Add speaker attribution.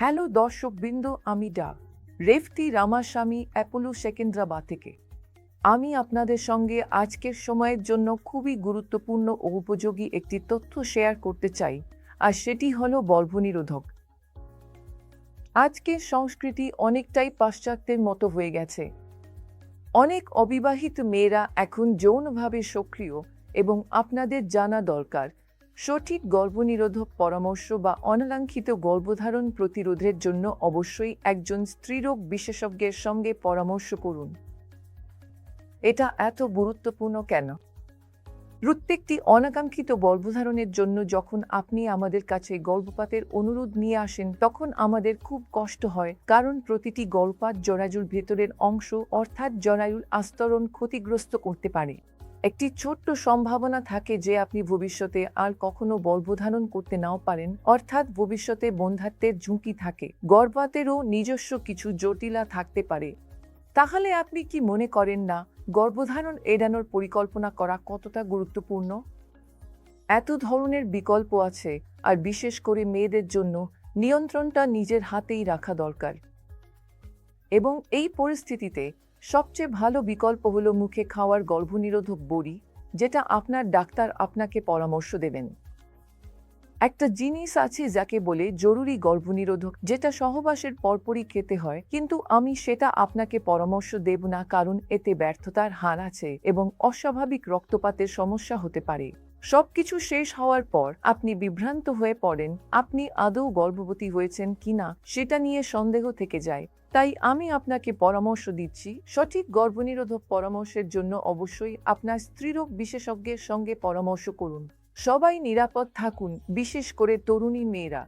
Speaker 1: Hello দর্শকবৃন্দ, আমি ডাক রেফতি রামাস্বামী অ্যাপোলো সেকেন্দ্রাবাদ থেকে। আমি আপনাদের সঙ্গে আজকের সময়ের জন্য খুবই গুরুত্বপূর্ণ ও উপযোগী একটি তথ্য শেয়ার করতে চাই, আর সেটি হলো গর্ভনিরোধক আজকের সংস্কৃতি অনেকটাই পাশ্চাত্যের মতো হয়ে গেছে। অনেক অবিবাহিত মেয়েরা এখন যৌনভাবে সক্রিয় এবং আপনাদের জানা দরকার সঠিক গর্ভনিরোধক পরামর্শ বা অনাকাঙ্ক্ষিত গর্ভধারণ প্রতিরোধের জন্য অবশ্যই একজন স্ত্রীরোগ বিশেষজ্ঞের সঙ্গে পরামর্শ করুন। এটা এত গুরুত্বপূর্ণ কেন? প্রত্যেকটি অনাকাঙ্ক্ষিত গর্ভধারণের জন্য যখন আপনি আমাদের কাছে গর্ভপাতের অনুরোধ নিয়ে আসেন, তখন আমাদের খুব কষ্ট হয়, কারণ প্রতিটি গর্ভপাত জরায়ুর ভেতরের অংশ অর্থাৎ জরায়ুর আস্তরণ ক্ষতিগ্রস্ত করতে পারে। একটি ছোট্ট সম্ভাবনা থাকে যে আপনি ভবিষ্যতে আর কখনো গর্ভধারণ করতে নাও পারেন, অর্থাৎ ভবিষ্যতে বন্ধাত্বের ঝুঁকি থাকে গর্ভপাতেরও নিজস্ব কিছু জটিলা থাকতে পারে। তাহলে আপনি কি মনে করেন না, গর্ভধারণ এড়ানোর পরিকল্পনা করা কতটা গুরুত্বপূর্ণ? এত ধরনের বিকল্প আছে, আর বিশেষ করে মেয়েদের জন্য নিয়ন্ত্রণটা নিজের হাতেই রাখা দরকার। এবং এই পরিস্থিতিতে সবচেয়ে ভালো বিকল্প হলো মুখে খাওয়ার গর্ভনিরোধক বড়ি, যেটা আপনার ডাক্তার আপনাকে পরামর্শ দেবেন। একটা জিনিস আছে যাকে বলে জরুরি গর্ভনিরোধক, যেটা সহবাসের পরপরই খেতে হয়, কিন্তু আমি সেটা আপনাকে পরামর্শ দেব না কারণ এতে ব্যর্থতার হার আছে এবং অস্বাভাবিক রক্তপাতের সমস্যা হতে পারে। সবকিছু শেষ হওয়ার পর আপনি বিভ্রান্ত হয়ে পড়েন, আপনি আদৌ গর্ভবতী হয়েছেন কিনা সেটা নিয়ে সন্দেহ থেকে যায়। তাই আমি আপনাকে পরামর্শ দিচ্ছি, সঠিক গর্ভনিরোধক পরামর্শের জন্য অবশ্যই আপনার স্ত্রীরোগ বিশেষজ্ঞের সঙ্গে পরামর্শ করুন। সবাই নিরাপদ থাকুন, বিশেষ করে তরুণী মেয়েরা।